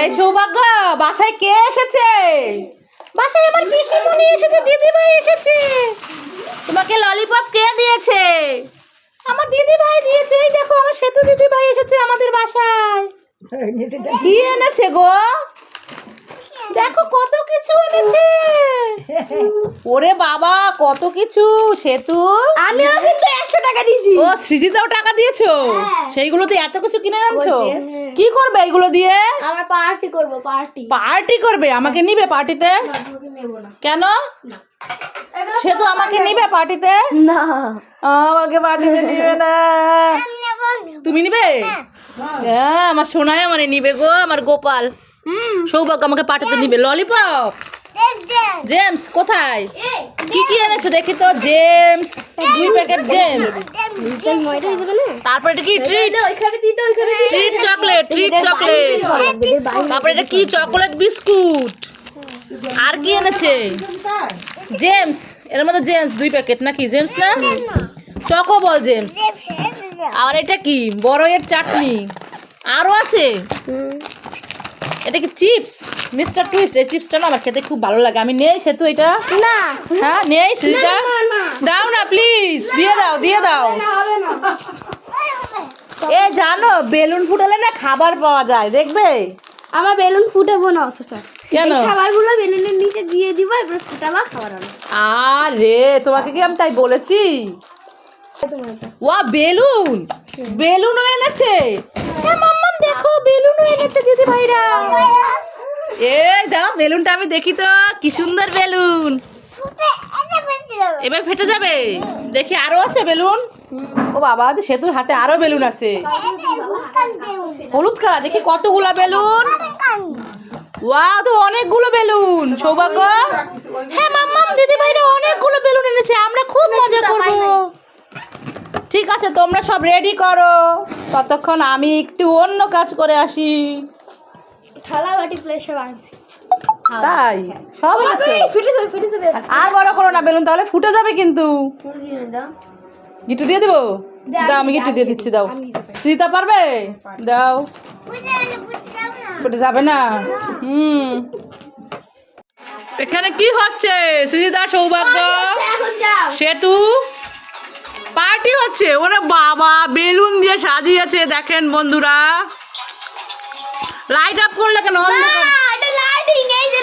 এই সৌভাগ্য বাসায় কে এসেছে? বাসায় আমার পিসিমণি এসেছে দিদিভাই এসেছে। তোমাকে ললিপপ কে দিয়েছে? আমার দিদিভাই দিয়েছে এই দেখো আমার সেতু দিদিভাই এসেছে আমাদের বাসায়। কি এনেছে গো? দেখো কত কিছু এনেছে। ওরে বাবা কত কিছু সেতু। আমিও কিন্তু একশো টাকা দিয়েছি। ও সৃজিতাও টাকা দিয়েছ? হ্যাঁ। সেইগুলো দিয়ে এত কিছু কিনে আনছো? হ্যাঁ। কি করবে এগুলো দিয়ে? আমরা পার্টি করব পার্টি। পার্টি করবে? আমাকে নিবে পার্টিতে? কেন? সে তো আমাকে নিবে পার্টিতে? না। আমাকে পার্টিতে নিবে না। তুমি নিবে? হ্যাঁ। আমার সোনায় মানে নিবে গো আমার গোপাল। সৌভাগ্য আমাকে পার্টিতে নিবে। ললিপপ! জেমস কোথায়? কি কি এনেছো দেখি তো? জেমস দুই প্যাকেট জেমস। তারপর এটা কি? Treat. Treat chocolate treat chocolate. তারপরে এটা কি? Chocolate biscuit. আর কি এনেছে? জেমস এর মধ্যে জেমস দুই প্যাকেট নাকি? জেমস না? চকো বল জেমস। আর এটা কি? বড়য়ের চাটনি। আরও আছে? এটা কি চিপস? মিস্টার টুইস্ট এই চিপসটা না আমার খেতে খুব ভালো লাগে। আমি নেই সেতু এটা না। হ্যাঁ নেই সেটা দাও না প্লিজ দিয়ে দাও দিয়ে দাও। এ জানো বেলুন ফুটালে না খাবার পাওয়া যায় দেখবে? আমার বেলুন ফুটাবো না অথচ। কেন? খাবারগুলো বেলুনের নিচে দিয়ে দিব এবার ফুটাবা খাবার হবে আরে তোমাকে কি আমি তাই বলেছি? ওয়া বেলুন! বেলুনও এনেছে। হ্যাঁ মাম্মাম দেখো বেলুনও এনেছে দিদি ভাইরা। এই দাও, বেলুনটা আমি দেখি তো, কি সুন্দর বেলুন। এবার ফেটে যাবে। দেখি আরও আছে বেলুন। ও বাবা সেতুর হাতে আরও বেলুন আছে। হলুদ কালার, দেখি কতগুলা বেলুন। ওয়া তো অনেকগুলো বেলুন, সৌভাগ্য। হ্যাঁ মাম্মাম, দিদি ভাইরা অনেকগুলো বেলুন এনেছে, আমরা খুব মজা করব। ঠিক আছে, তোমরা সব রেডি করো। ততক্ষণ আমি একটু অন্য কাজ করে আসি। থালা বাটি সব আনছি তাই? সব আছে? ফেটে যাবে ফেটে যাবে। আর বড় করো না বেলুন তাহলে ফুটে যাবে কিন্তু। গিটু দিয়ে দেবো? দাও আমি গিটু দিয়ে দিচ্ছি দাও। সুজিতা পারবে? দাও। ফুটে যাবে না হুম। এখানে কি হচ্ছে? সুজিতা সৌভাগ্য। সেতু। পার্টি হচ্ছে। ওরে বাবা বেলুন দিয়ে সাজিয়েছে দেখেন বন্ধুরা। লাইট আপ করলে কেন? না, এটা লাইটিং এই যে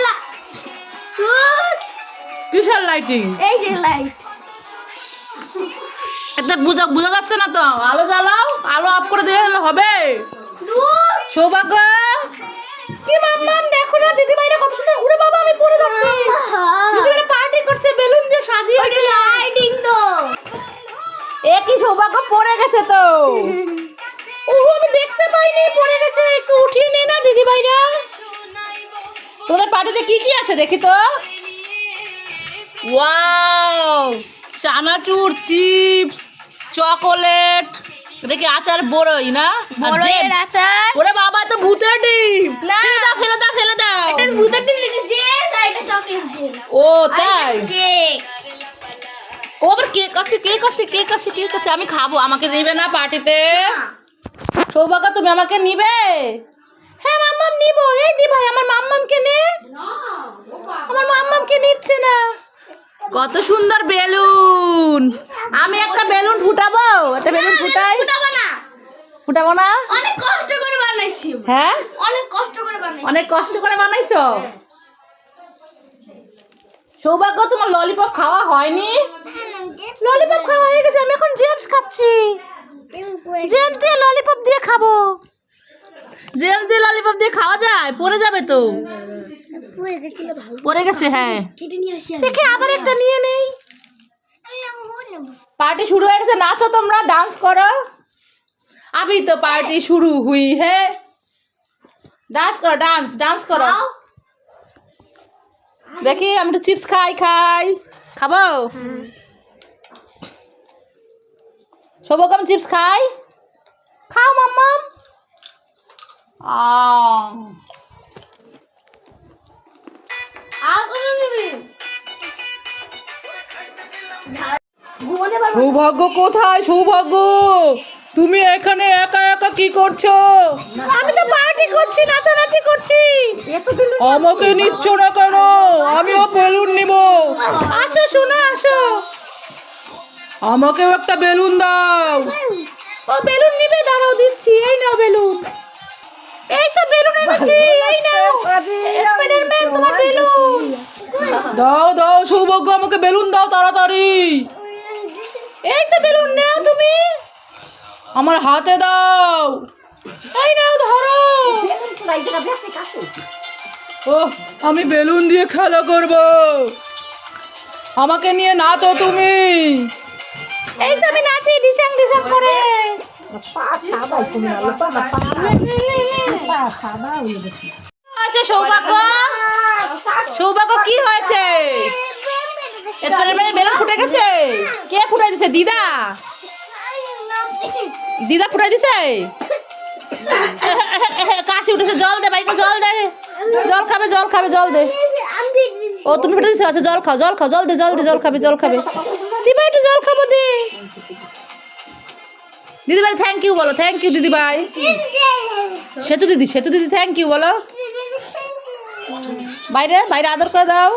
কিসের লাইটিং এই যে লাইট এটা বুঝা বোঝা যাচ্ছে না তো? আলো জ্বালাও আলো অফ করে দিয়ে হলে হবে। সৌভাগ্য। কি মাম্মাম দেখো না দিদি ভাইরা কত সুন্দর। উড়ে বাবা আমি পড়ে যাচ্ছি। দিদি ভাইরা পার্টি করছে বেলুন দিয়ে সাজিয়েছে লাইটিং তো। এ কি সৌভাগ্য পড়ে গেছে তো। ও আমি দেখতে পাইনি পড়ে ভাইরা তোমাদের পার্টিতে কি কি আছে দেখি তো? ওয়াও চানাচুর চিপস চকোলেট দেখি আচার? বড়ই না? আচার। ওরে বাবা তো ভূতের ডিম। না। ফেলে দাও ফেলে দাও ফেলে দাও। এটা ভূতের টিম লিখে যে এটা চকলেট দিয়ে ও তাই? কেক। ও আবার কেক আছে কেক আছে কেক আছে কেক আছে। আমি খাব আমাকে নিবে না পার্টিতে। সৌভাগ্য তুমি আমাকে নিবে? হ্যাঁ মাম্মাম নিব। এই দি ভাই আমার মাম্মামকে নে। আমার মাম্মামকে নিচ্ছে না। কত সুন্দর বেলুন। আমি একটা বেলুন ফুটাবো? একটা বেলুন ফুটাই? ফুটাবো না। ফুটাবো না? অনেক কষ্ট করে বানাইছি। হ্যাঁ? অনেক কষ্ট করে বানাইছি। অনেক কষ্ট করে বানাইছো? সৌভাগ্য তোমার ললিপপ খাওয়া হয়নি? ললিপপ খাওয়া হয়ে গেছে আমি এখন জেমস খাচ্ছি। জেমস দিয়ে ললিপপ দিয়ে খাব। জেমস দিয়ে ললিপপ দিয়ে খাওয়া যায় পড়ে যাবে তো। পড়ে গেছে হ্যাঁ। দেখে আবার একটা নিয়ে নেই। পার্টি শুরু হয়ে গেছে নাচো তোমরা ডান্স করো। আবি তো পার্টি শুরু হুই হে ডান্স করো ডান্স ডান্স করো। দেখি আমি একটু চিপস খাই খাই। খাব? সৌভাগ্য আমি চিপস খাই। খাও মাম্মাম। সৌভাগ্য কোথায়? সৌভাগ্য! তুমি এখানে একা একা কি করছ? আমি তো পার্টি করছি নাচানাচি করছি। আমাকে নিচ্ছ। না কেন? আমিও বেলুন নিব। আসো শোনো আসো। আমাকেও একটা বেলুন দাও। ও বেলুন নিবে দাঁড়াও দিচ্ছি। এই নাও বেলুন এই তো বেলুন এনেছি এই নাও। স্পাইডারম্যান তোমার বেলুন। দাও দাও সৌভাগ্য আমাকে বেলুন দাও তাড়াতাড়ি। এই তো বেলুন নাও তুমি। আমার হাতে দাও। এই নাও ধরো। ও আমি বেলুন দিয়ে খেলা করব। আমাকে নিয়ে নাচো তুমি। এই তো আমি নাচি ডিসাং ডিসাং করে। সৌভাগ্য? সৌভাগ্য কি হয়েছে? স্পাইডারম্যানের ফুটে গেছে? কে ফুটাই দিছে? দিদা? দিদা ফুটাই দিছে? কাশি উঠেছে, জল দে ভাইকে জল দে। জল খাবে জল খাবে, জল দে। ও, তুমি ফুটে দিছে? আচ্ছা জল খাও জল খাও, জল দে জল দে, জল খাবে জল খাবে। দিদি একটু জল খাব, দে। দিদি ভাই থ্যাংক ইউ বলো থ্যাংক ইউ দিদি ভাই। সেতু দিদি সেতু দিদি থ্যাংক ইউ বলো। বাইরে বাইরে আদর করে দাও।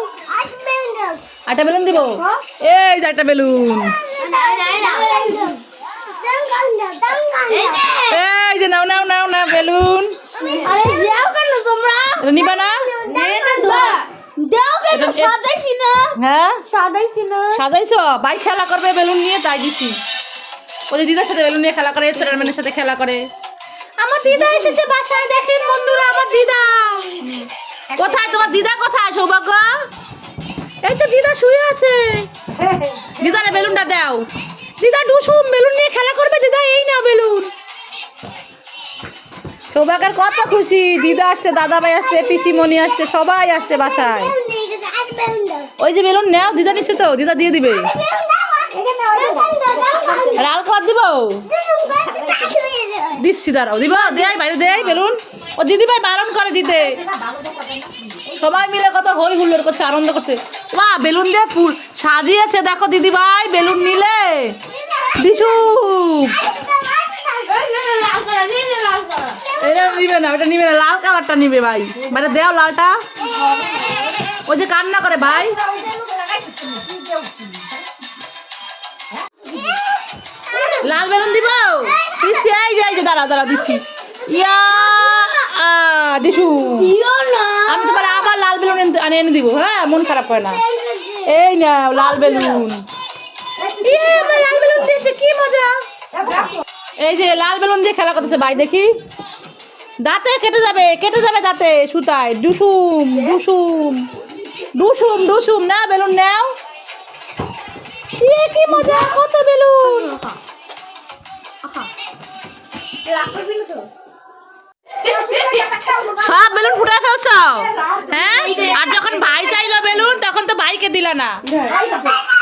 আটা বেলুন দিব? এই যে একটা বেলুন। এই যে নাও নাও নাও নাও বেলুন। নিবা না? না। হ্যাঁ? না। সাজাইছো? ভাই খেলা করবে বেলুন নিয়ে তাই দিছি। ওদের দিদার সাথে বেলুন নিয়ে খেলা করে স্পাইডারম্যানের সাথে খেলা করে। আমার দিদা এসেছে বাসায় দেখেন বন্ধুরা আমার দিদা। কোথায় তোমার দিদা? কোথায় সৌভাগ্য? এই তো দিদা শুয়ে আছে। দিদারে বেলুনটা দাও। দিদা ডুসুম বেলুন নিয়ে খেলা করবে? দিদা এই নাও বেলুন সৌভাগ্যের কত খুশি। দিদা আসছে দাদা ভাই আসছে পিসিমণি আসছে সবাই আসছে বাসায়। ওই যে বেলুন নাও দিদা নিচ্ছে তো দিদা দিয়ে দিবে। লাল খাবার দিব? দিচ্ছি, দাঁড়াও। দিব দেয় বাইরে দেয় বেলুন। ও, দিদি ভাই বারণ করে দিতে। সবাই মিলে কত হই হুল্লোড় করছে, আনন্দ করছে। মা, বেলুন দিয়ে ফুল সাজিয়েছে, দেখো দিদি ভাই, বেলুন নিলে। দিশু। এটা নিবে না ওটা নিবে না, লাল কালারটা নিবে ভাই। মানে দেও লালটা। ও যে কান্না করে ভাই। লাল বেলুন দিব? দিচ্ছি এই যে এই যে দাঁড়া দাঁড়া দিচ্ছি। ইয়া আ, দিশু। আমি তোমার আবার লাল বেলুন এনে- আনে এনে দিব হ্যাঁ মন খারাপ হয় না। এই নাও লাল বেলুন। লাল বেলুন দিয়েছে কি মজা। এই যে লাল বেলুন দিয়ে খেলা করতেছে ভাই দেখি। দাঁতে কেটে যাবে কেটে যাবে দাঁতে সুতায়। ডুসুম ডুসুম ডুসুম ডুসুম না বেলুন নাও। কি মজা কত বেলুন। সব বেলুন ফুটায় ফেলছ? হ্যাঁ? আর যখন ভাই চাইলো বেলুন, তখন তো ভাইকে দিলা না।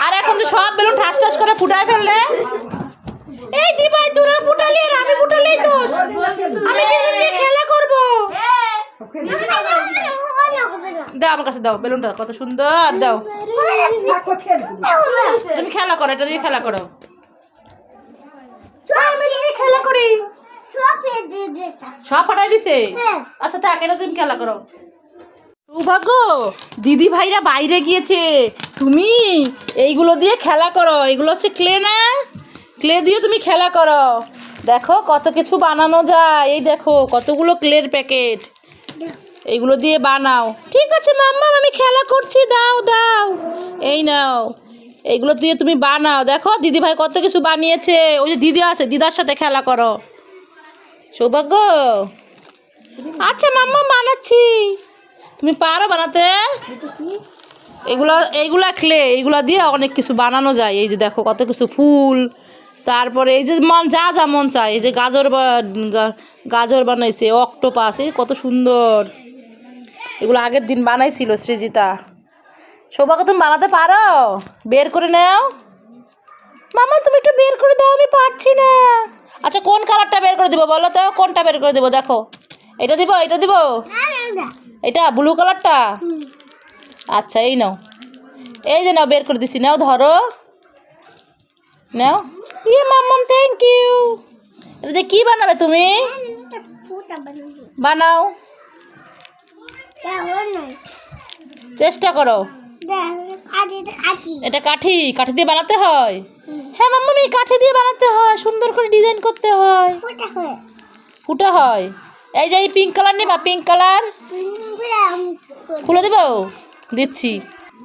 আর এখন তো সব বেলুন ঠাস ঠাস করে ফুটায় ফেললে। এই দি ভাই তোরা ফুটালি আর আমি আমি খেলা করব। দাও আমার কাছে দাও, বেলুনটা কত সুন্দর, দাও। তুমি খেলা করো, এটা দিয়ে খেলা করো আমি নিয়ে খেলা করি সব ফাটাই দিছে? হ্যাঁ। আচ্ছা থাক এটা তুমি খেলা করো। সৌভাগ্য দিদি ভাইরা বাইরে গিয়েছে। তুমি এইগুলো দিয়ে খেলা করো। এগুলো হচ্ছে ক্লে না? ক্লে দিয়ে তুমি খেলা করো। দেখো কত কিছু বানানো যায়। এই দেখো কতগুলো ক্লের প্যাকেট। এইগুলো দিয়ে বানাও। ঠিক আছে মাম্মা আমি খেলা করছি। দাও দাও। এই নাও। এইগুলো দিয়ে তুমি বানাও। দেখো দিদি ভাই কত কিছু বানিয়েছে। ওই যে দিদি আছে দিদার সাথে খেলা করো। সৌভাগ্য। আচ্ছা মাম্মা, বানাচ্ছি। তুমি পারো বানাতে? এগুলো, এইগুলা ক্লে এইগুলা দিয়ে অনেক কিছু বানানো যায়। এই যে দেখো, কত কিছু ফুল। তারপরে এই যে মন, যা যা মন চায়। এই যে গাজর গাজর বানাইছে, অক্টোপাস, এই কত সুন্দর। এগুলো আগের দিন বানাইছিল সৃজিতা। সৌভাগ্য, তুমি বানাতে পারো? বের করে নাও। মামা তুমি একটু বের করে দাও, আমি পারছি না। আচ্ছা কোন কালারটা বের করে দিব বলো তো? কোনটা বের করে দিব? দেখো। এটা দিব এটা দিব? এটা ব্লু কালারটা? আচ্ছা এই নাও। এই যে নাও বের করে দিছি। নাও ধরো। নাও। ইয়ে মাম্মাম থ্যাংক ইউ এটা দিয়ে কি বানাবে তুমি? বানাও। চেষ্টা করো। এটা কাঠি কাঠি দিয়ে বানাতে হয়। হ্যাঁ মাম্মা এই কাঠি দিয়ে বানাতে হয় সুন্দর করে ডিজাইন করতে হয়। ফুটা হয়। এই যে এই পিঙ্ক কালার নিবা পিঙ্ক কালার খুলে দেবো? দিচ্ছি।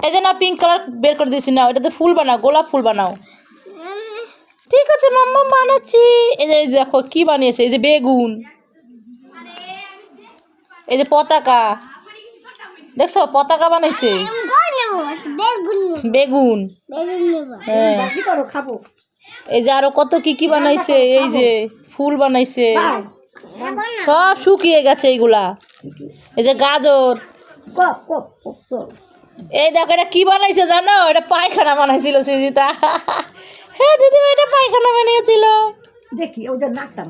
এই যে না পিঙ্ক কালার বের করে দিচ্ছি না এটাতে ফুল বানাও গোলাপ ফুল বানাও। ঠিক আছে মাম্মা বানাচ্ছি। এই যে এই যে দেখো কি বানিয়েছে? এই যে বেগুন। এই যে পতাকা। দেখছ পতাকা বানাইছে। বেগুন। বেগুন। বেগুন নেব। হ্যাঁ। করো খাব এই যে আরও কত কি কি বানাইছে এই যে ফুল বানাইছে। সব শুকিয়ে গেছে এইগুলা। এই যে গাজর। এই দেখো এটা কি বানাইছে জানো? এটা পায়খানা বানাইছিল সৃজিতা। হ্যাঁ দিদি এটা পায়খানা বানিয়েছিল। দেখি ওদের নাকটা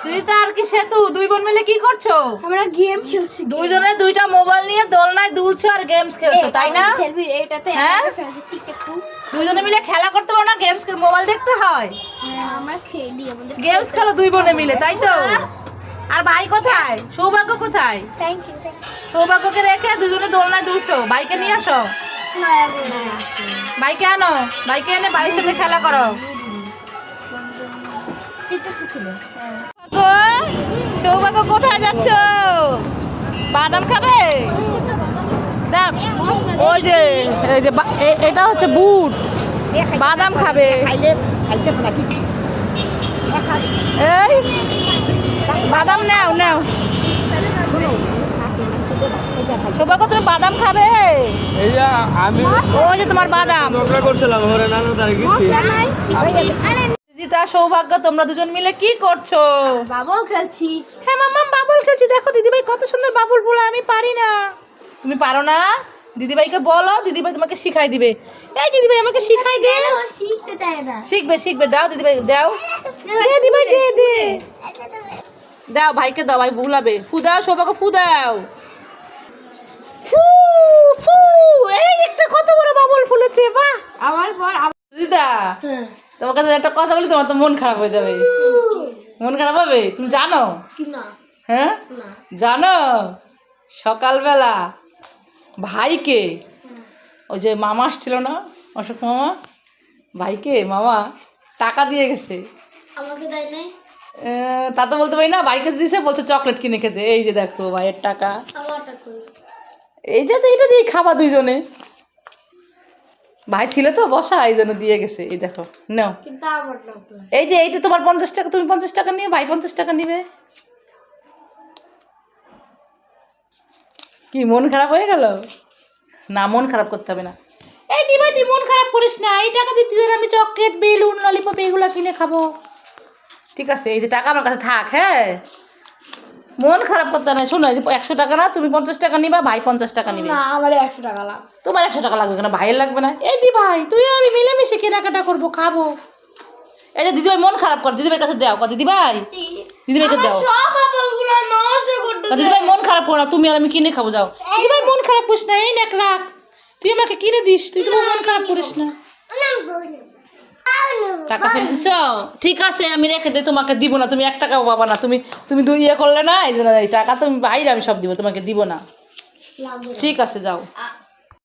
সৃজিতা আর কি সেতু? দুই বোন মিলে কি করছ? আমরা গেম খেলছি দুইজনে দুইটা মোবাইল নিয়ে দোলনায় দুলছো আর গেমস খেলছো তাই না? খেলবি হ্যাঁ? Tic tac toe. দুইজনে মিলে খেলা করতে পারো না গেমস মোবাইল দেখতে হয়? আমরা খেলি আমাদের গেমস খেলো দুই বোনে মিলে তাই তো? আর ভাই কোথায়? সৌভাগ্য কোথায়? থ্যাংক ইউ সৌভাগ্যকে রেখে দুজনে দোলনায় দুলছো বাইকে নিয়ে আসো। বাইকে আনো বাইকে এনে বাড়ির সাথে খেলা করো। সৌভাগ্য কোথায় যাচ্ছ? বাদাম খাবে? দেখ, ওই যে এই যে এটা হচ্ছে বুট। বাদাম খাবে। এই বাদাম নাও নাও। সৌভাগ্য তুমি বাদাম খাবে? আমি ওই যে তোমার বাদাম। করছিলাম জিতা সৌভাগ্য তোমরা দুজন মিলে কি করছ? বাবল খেলছি। হ্যাঁ মাম্মা বাবুল খেলছি। দেখো দিদিভাই কত সুন্দর বাবুল বলে আমি পারি না। তুমি পারো না? দিদিভাইকে বলো দিদিভাই তোমাকে শিখাই দিবে। এই দিদিভাই আমাকে শিখাই দে। শিখতে চায় না। শিখবে শিখবে দাও দিদিভাই দাও। দে দিদিভাই দে দে দাও ভাইকে দাও ভাই ভুলাবে। ফু দাও সৌভাগ্য ফু দাও। ফু ফু এই একটা কত বড় বাবুল ফুলেছে বাহ। আমার পর দিদা হ্যাঁ। তোমার কাছে একটা কথা বলি তোমার তো মন খারাপ হয়ে যাবে। মন খারাপ হবে? তুমি জানো? হ্যাঁ? জানো? সকালবেলা ভাইকে ওই যে মামা আসছিল না অশোক মামা? ভাইকে মামা টাকা দিয়ে গেছে। আমাকে দেয় নাই? তা তো বলতে পারি না ভাইকে দিয়েছে বলছে চকলেট কিনে খেতে। এই যে দেখো ভাইয়ের টাকা। এই যে তো এটা দিয়ে খাবা দুইজনে। ভাই ছিল তো বসা এই জন্য দিয়ে গেছে এই দেখো নাও। এই যে এইটা তোমার পঞ্চাশ টাকা তুমি পঞ্চাশ টাকা নিয়ে ভাই পঞ্চাশ টাকা নিবে। কি মন খারাপ হয়ে গেল? না মন খারাপ করতে হবে না। এই দিবা তুই মন খারাপ করিস না এই টাকা দিয়ে তুই আর আমি চকলেট বেলুন ললিপপ এগুলো কিনে খাব। ঠিক আছে এই যে টাকা আমার কাছে থাক হ্যাঁ? মন খারাপ করতে না শোনো একশো টাকা না তুমি পঞ্চাশ টাকা নিবা ভাই পঞ্চাশ টাকা নিবে। না আমার একশো টাকা লাভ তোমার একশো টাকা লাগবে কেন? ভাইয়ের লাগবে না? এই দি ভাই তুই আর আমি মিলেমিশে কেনাকাটা করব খাব। এই যে দিদিভাই মন খারাপ করে দিদিভাইয়ের কাছে দাও। দিদি ভাই দিদিভাইকে দাও। দিদিভাই মন খারাপ করো না তুমি আর আমি কিনে খাব যাও। দিদিভাই মন খারাপ করিস না এই নেক রাখ। তুই আমাকে কিনে দিস তুই তো মন খারাপ করিস না। টাকা ফেলছ? ঠিক আছে আমি রেখে দিই তোমাকে দিব না। তুমি এক টাকাও পাবা না। তুমি তুমি দুই ইয়ে করলে না এই জন্য টাকা তুমি বাইরে আমি সব দিব তোমাকে দিব না। ঠিক আছে যাও।